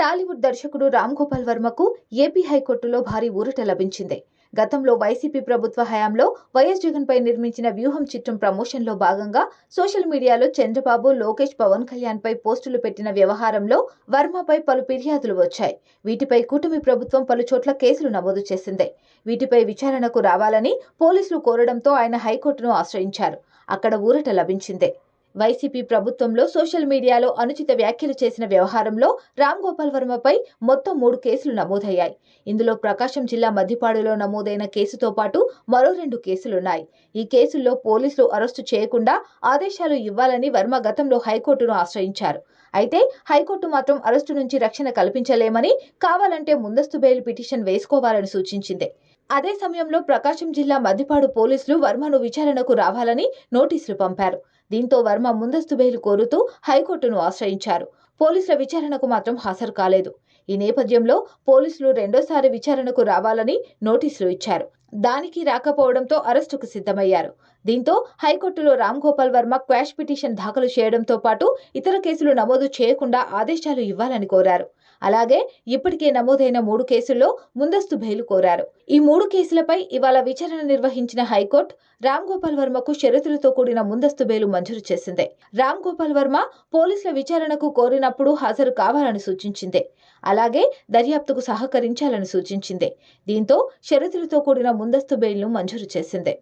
టాలీవుడ్ దర్శకుడు రామ్ గోపాల్ వర్మకు ఏపీ హైకోర్టులో భారీ ఊరట లభించింది. గతంలో వైసీపీ ప్రభుత్వ హయాంలో వైఎస్ జగన్పై నిర్మించిన వ్యూహం చిత్రం ప్రమోషన్లో భాగంగా సోషల్ మీడియాలో చంద్రబాబు లోకేష్ పవన్ కళ్యాణ్పై పోస్టులు పెట్టిన వ్యవహారంలో వర్మపై పలు ఫిర్యాదులు వచ్చాయి. వీటిపై కూటమి ప్రభుత్వం పలు చోట్ల కేసులు నమోదు చేసింది. వీటిపై విచారణకు రావాలని పోలీసులు కోరడంతో ఆయన హైకోర్టును ఆశ్రయించారు. అక్కడ ఊరట లభించింది. వైసీపీ ప్రభుత్వంలో సోషల్ మీడియాలో అనుచిత వ్యాఖ్యలు చేసిన వ్యవహారంలో రామ్ గోపాల్ వర్మపై మొత్తం మూడు కేసులు నమోదయ్యాయి. ఇందులో ప్రకాశం జిల్లా మద్దిపాడులో నమోదైన కేసుతో పాటు మరో రెండు కేసులున్నాయి. ఈ కేసుల్లో పోలీసులు అరెస్టు చేయకుండా ఆదేశాలు ఇవ్వాలని వర్మ గతంలో హైకోర్టును ఆశ్రయించారు. అయితే హైకోర్టు మాత్రం అరెస్టు నుంచి రక్షణ కల్పించలేమని కావాలంటే ముందస్తు బెయిల్ పిటిషన్ వేసుకోవాలని సూచించింది. అదే సమయంలో ప్రకాశం జిల్లా మద్దిపాడు పోలీసులు వర్మను విచారణకు రావాలని నోటీసులు పంపారు. దీంతో వర్మ ముందస్తు బెయిల్ కోరుతూ హైకోర్టును ఆశ్రయించారు. పోలీసుల విచారణకు మాత్రం హాజరు కాలేదు. ఈ నేపథ్యంలో పోలీసులు రెండోసారి విచారణకు రావాలని నోటీసులు ఇచ్చారు. దానికి రాకపోవడంతో అరెస్టుకు సిద్ధమయ్యారు. దీంతో హైకోర్టులో రామ్ గోపాల్ వర్మ క్వాష్ పిటిషన్ దాఖలు చేయడంతో పాటు ఇతర కేసులు నమోదు చేయకుండా ఆదేశాలు ఇవ్వాలని కోరారు. అలాగే ఇప్పటికే నమోదైన మూడు కేసుల్లో ముందస్తు బెయిల్ కోరారు. ఈ మూడు కేసులపై ఇవాళ విచారణ నిర్వహించిన హైకోర్టు రామ్ గోపాల్ వర్మకు షరతులతో కూడిన ముందస్తు బెయిల్ మంజూరు చేసింది. రామ్ గోపాల్ వర్మ పోలీసుల విచారణకు కోరినప్పుడు హాజరు కావాలని సూచించింది. అలాగే దర్యాప్తుకు సహకరించాలని సూచించింది. దీంతో షరతులతో కూడిన ముందస్తు బెయిల్ను మంజూరు చేసింది.